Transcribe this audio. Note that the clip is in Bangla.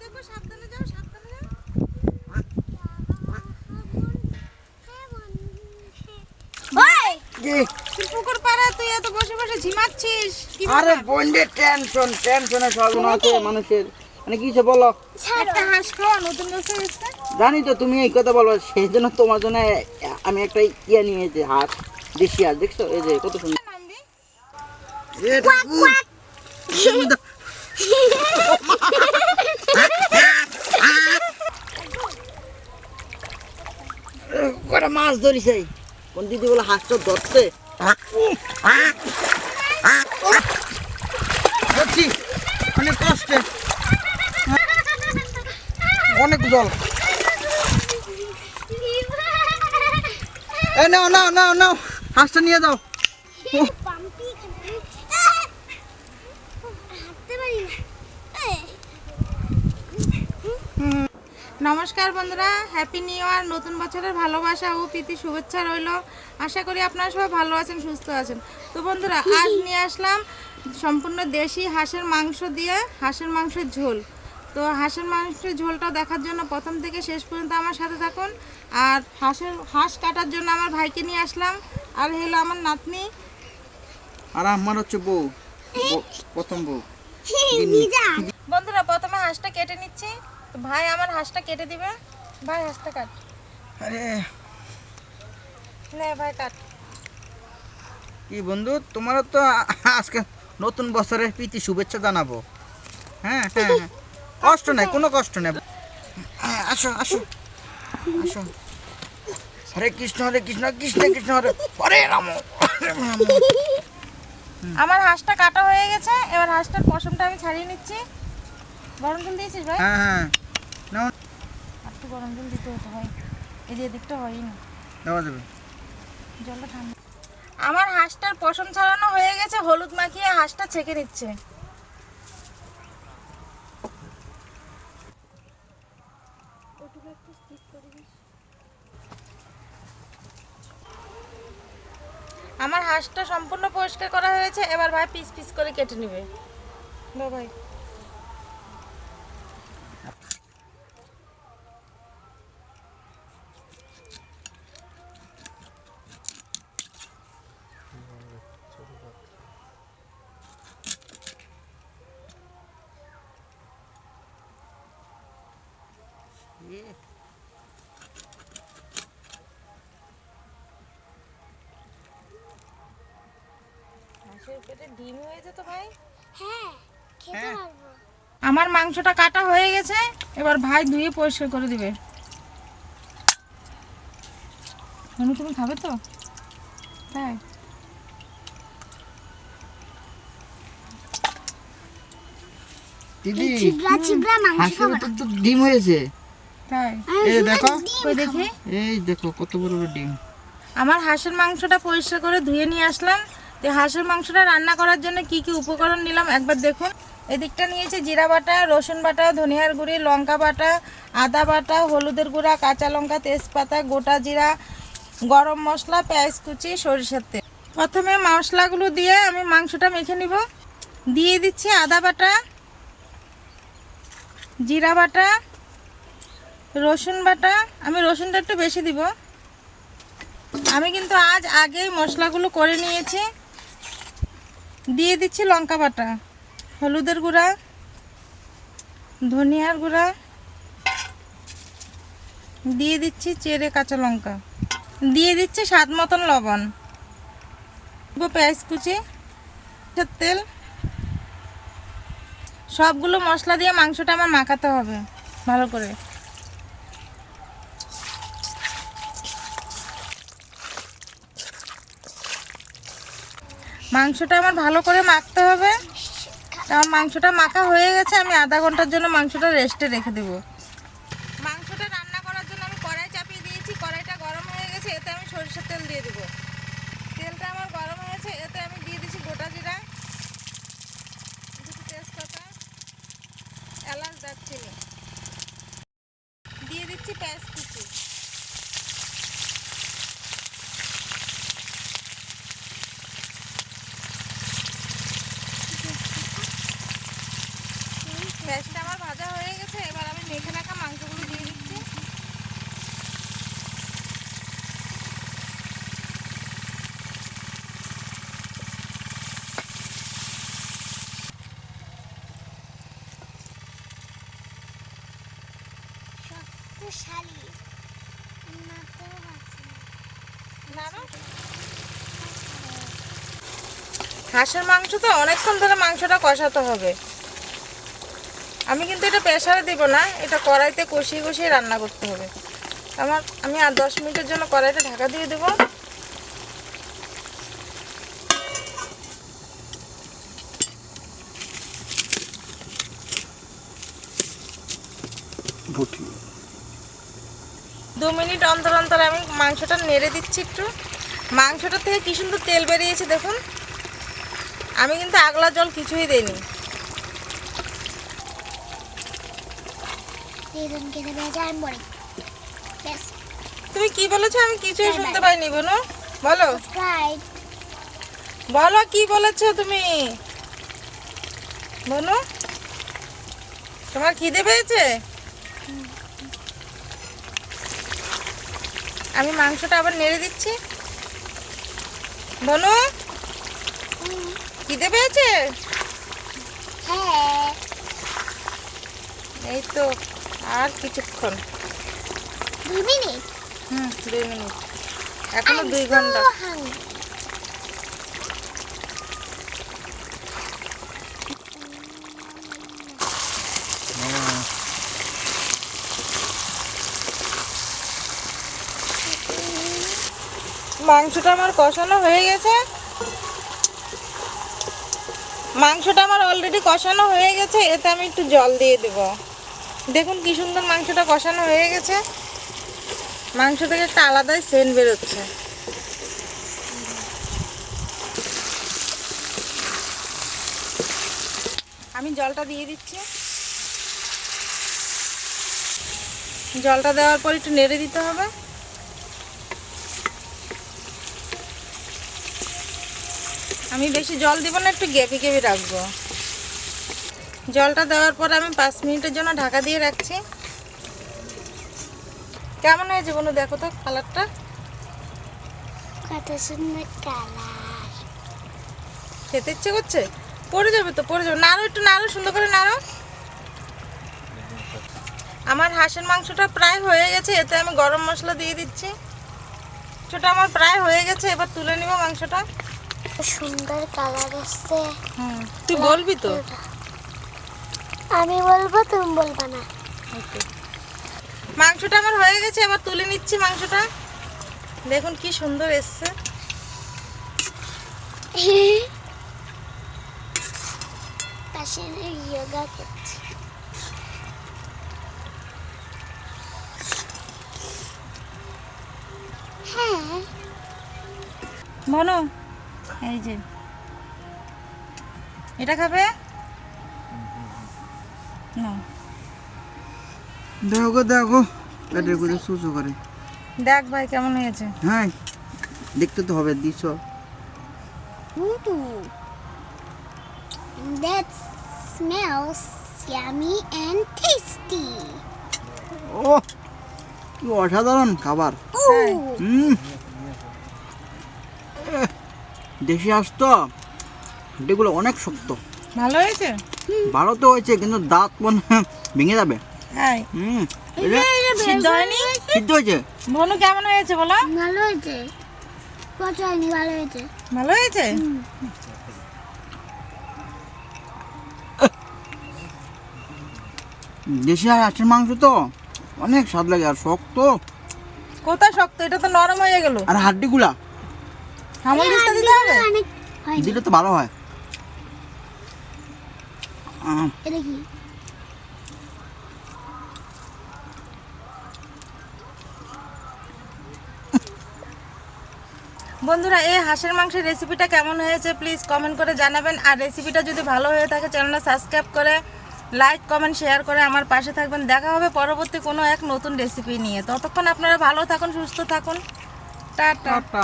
দেখব সাবধানে যাও সাবধানে যাও। ওই কি? তুই পুকুর পাড়ে তুই এত বসে বসে ঝিমাচ্ছিস আরে বন্ডে টেনশন টেনশনে সর্বনাশ মানুষের। মানে কি বলো? একটা হাঁস খাওয়া নতুন বছর জানি তো তুমি এই কথা বলো সেই জন্য তোমার জন্য আমি একটা ইয়ে নিয়েছি হাত দেশি হাত দেখছ? এই যে কত সুন্দর। এটা কটা মাছ ধরিছে? কোন দিদি বলে হাঁসটা ধরতে ধরছি? অনেক কষ্টে। অনেক জল। এ নাও নাও নাও নাও। হাঁসটা নিয়ে যাও পাম্পি হাঁটতে পারি না এই, নমস্কার বন্ধুরা হ্যাপি নিউ ইয়ার নতুন বছরের ভালোবাসা ও প্রীতি শুভেচ্ছা রইল। আশা করি আপনারা সবাই ভালো আছেন সুস্থ আছেন। তো বন্ধুরা আজ নিয়ে আসলাম সম্পূর্ণ দেশি হাঁসের মাংস দিয়ে হাঁসের মাংসের ঝোল। তো হাঁসের মাংসের ঝোলটা দেখার জন্য প্রথম থেকে শেষ পর্যন্ত আমার সাথে থাকুন। আর হাঁসের হাঁস কাটার জন্য আমার ভাইকে নিয়ে আসলাম। আর হলো আমার নাতনি। আর আমার হচ্ছে বউ। প্রথম বউ। নিজা বন্ধুরা প্রথমে হাঁসটা কেটে নিচ্ছি। তো ভাই আমার হাঁসটা কেটে দিবে? ভাই হাঁসটা কাট। আরে। নে ভাই কাট। কি বন্ধু তোমারও তো আজকে নতুন বছরের প্রীতি শুভেচ্ছা জানাব। হ্যাঁ হ্যাঁ হ্যাঁ। কষ্ট নাই কোনো কষ্ট নেই। হ্যাঁ, আসো আসো। আসো। হরে কৃষ্ণ হরে কৃষ্ণ কৃষ্ণ কৃষ্ণ হরে হরে রাম। আমার হাঁসটা কাটা হয়ে গেছে এবার হাঁসটার পশমটা আমি ছাড়িয়ে নিচ্ছি। গরম জল দিয়েছিস ভাই? হ্যাঁ হ্যাঁ। নাও। আর গরম জল দিতে হতে হয় এই যে হয়ই না। দেওয়া যাবে। জলটা ঠান্ডা। আমার হাঁসটার পশম ছাড়ানো হয়ে গেছে হলুদ মাখিয়ে হাঁসটা ছেঁকে নিচ্ছে। আমার হাঁসটা সম্পূর্ণ পরিষ্কার করা হয়েছে এবার ভাই পিস পিস করে কেটে নেবে। দাও হাঁসের পেটে ডিম হয়েছে তো ভাই হ্যাঁ খেতে হ্যাঁ। পারব আমার মাংসটা কাটা হয়ে গেছে এবার ভাই ধুয়ে পরিষ্কার করে দিবে। মনু তুমি খাবে তো? তাই? দিদি চিবড়া চিবড়া মাংস হাঁসের তো তো ডিম হয়েছে। তাই? এই দেখো। কই দেখি? এই দেখো কত বড় বড় ডিম। আমার হাঁসের মাংসটা পরিষ্কার করে ধুয়ে নিয়ে আসলাম। তো হাঁসের মাংসটা রান্না করার জন্য কি কি উপকরণ নিলাম? একবার দেখুন। এদিকটা নিয়েছি জিরা বাটা, রসুন বাটা, ধনিয়ার গুঁড়ি, লঙ্কা বাটা, আদা বাটা, হলুদের গুঁড়া, কাঁচা লঙ্কা, তেজপাতা, গোটা জিরা, গরম মশলা, পেঁয়াজ কুচি, সরিষার তেল। প্রথমে মশলাগুলো দিয়ে আমি মাংসটা মেখে নিব। দিয়ে দিচ্ছি আদা বাটা, জিরা বাটা, রসুন বাটা। আমি রসুনটা একটু বেশি দিব। আমি কিন্তু আজ আগেই মশলাগুলো করে নিয়েছি। দিয়ে দিচ্ছি লঙ্কা বাটা, হলুদের গুঁড়া, ধনিয়ার গুঁড়া, দিয়ে দিচ্ছি চেরে কাঁচা লঙ্কা, দিয়ে দিচ্ছি স্বাদ মতন লবণ পেঁয়াজ কুচি তেল, সবগুলো মশলা দিয়ে মাংসটা আমার মাখাতে হবে ভালো করে। মাংসটা আমার ভালো করে মাখতে হবে। আমার মাংসটা মাখা হয়ে গেছে, আমি আধা ঘণ্টার জন্য মাংসটা রেস্টে রেখে দেবো মাংসটা রান্না করার জন্য আমি কড়াই চাপিয়ে দিয়েছি কড়াইটা গরম হয়ে গেছে এতে আমি সরিষার তেল দিয়ে দেবো তেলটা আমার গরম হয়েছে এতে আমি দিয়ে দিচ্ছি গোটা জিরা দুটো তেজপাতা এলাচ দারচিনি দিয়ে দিচ্ছি পেঁয়াজ কুচি পেঁয়াজটা আমার ভাজা হয়ে গেছে এবার আমার হাঁসের মাংস তো অনেকক্ষণ ধরে মাংসটা কষাতে হবে। আমি কিন্তু এটা প্রেশারে দিব না, এটা কড়াইতে কষিয়ে কষিয়ে রান্না করতে হবে। আমার, আমি আর দশ মিনিটের জন্য কড়াইতে ঢাকা দিয়ে দেবো। মিনিট অন্তর অন্তর আমি মাংসটা নেড়ে দিচ্ছি একটু। মাংসটা থেকে কি সুন্দর তেল বেরিয়েছে দেখুন। আমি কিন্তু আগলা জল কিছুই দেইনি। তুমি কি বলেছ? আমি কিছুই শুনতে পাইনি বোনো। বলো। বলো কি বলেছ তুমি? বনু তোমার খিদে পেয়েছে? আমি মাংসটা আবার নেড়ে দিচ্ছি। বনু খিদে পেয়েছে? হ্যাঁ। এই তো আর কিছুক্ষণ। দুই মিনিট। হুম দুই মিনিট। এখনও দুই ঘণ্টা। মাংসটা আমার কষানো হয়ে গেছে। মাংসটা আমার অলরেডি কষানো হয়ে গেছে, এতে আমি একটু জল দিয়ে দেব। দেখুন কি সুন্দর মাংসটা কষানো হয়ে গেছে। মাংস থেকে একটা আলাদাই সেন্ট বেরোচ্ছে। আমি জলটা দিয়ে দিচ্ছি। জলটা দেওয়ার পর একটু নেড়ে দিতে হবে। আমি বেশি জল দিব না একটু গেপি গেপি রাখব। জলটা দেওয়ার পর আমি পাঁচ মিনিটের জন্য ঢাকা দিয়ে রাখছি। কেমন হয়েছে বনু দেখো তো কালারটা কত সুন্দর কালার খেতে ইচ্ছে করছে? পড়ে যাবে তো পড়ে যাবে। নাড়ো একটু নাড়ো সুন্দর করে নাড়ো। আমার হাঁসের মাংসটা প্রায় হয়ে গেছে এতে আমি গরম মশলা দিয়ে দিচ্ছি। ছোট আমার প্রায় হয়ে গেছে এবার তুলে নিব মাংসটা। সুন্দর কালার এসছে। তুই বলবি তো? আমি বলব তুমি বলবা না। মাংসটা আমার হয়ে গেছে এবার তুলে নিচ্ছি মাংসটা। দেখুন কি সুন্দর এসছে। পাশে যোগা করছি। হ্যাঁ। বলো এই যে। এটা খাবে? না। দেখো দেখো। পেটের করে সুসু করে। দেখ ভাই কেমন হয়েছে? হ্যাঁ দেখতে তো হবে দিছ Ooh. That smells yummy and tasty. ও কি অসাধারণ খাবার। হুম। দেশি হাঁস তো হাড্ডিগুলো অনেক শক্ত। ভালো হয়েছে? ভালো তো হয়েছে কিন্তু দাঁত মনে ভেঙে যাবে। হ্যাঁ হুম। সিদ্ধ হয়নি? সিদ্ধ হয়েছে? বনু কেমন হয়েছে বলো? ভালো হয়েছে। পচা হয়নি ভালো হয়েছে। ভালো হয়েছে? দেশি হাঁসের মাংস তো অনেক স্বাদ লাগে আর শক্ত। কোথায় শক্ত? এটা তো নরম হয়ে গেল। আর হাড্ডিগুলা? হামল দিস্তা দিতে হবে। দিলে তো ভালো হয়। এটা কি? বন্ধুরা এই হাঁসের মাংসের রেসিপিটা কেমন হয়েছে প্লিজ কমেন্ট করে জানাবেন। আর রেসিপিটা যদি ভালো হয়ে থাকে চ্যানেলটা সাবস্ক্রাইব করে লাইক কমেন্ট শেয়ার করে আমার পাশে থাকবেন। দেখা হবে পরবর্তী কোনো এক নতুন রেসিপি নিয়ে। ততক্ষণ আপনারা ভালো থাকুন সুস্থ থাকুন। টাটা। টাটা।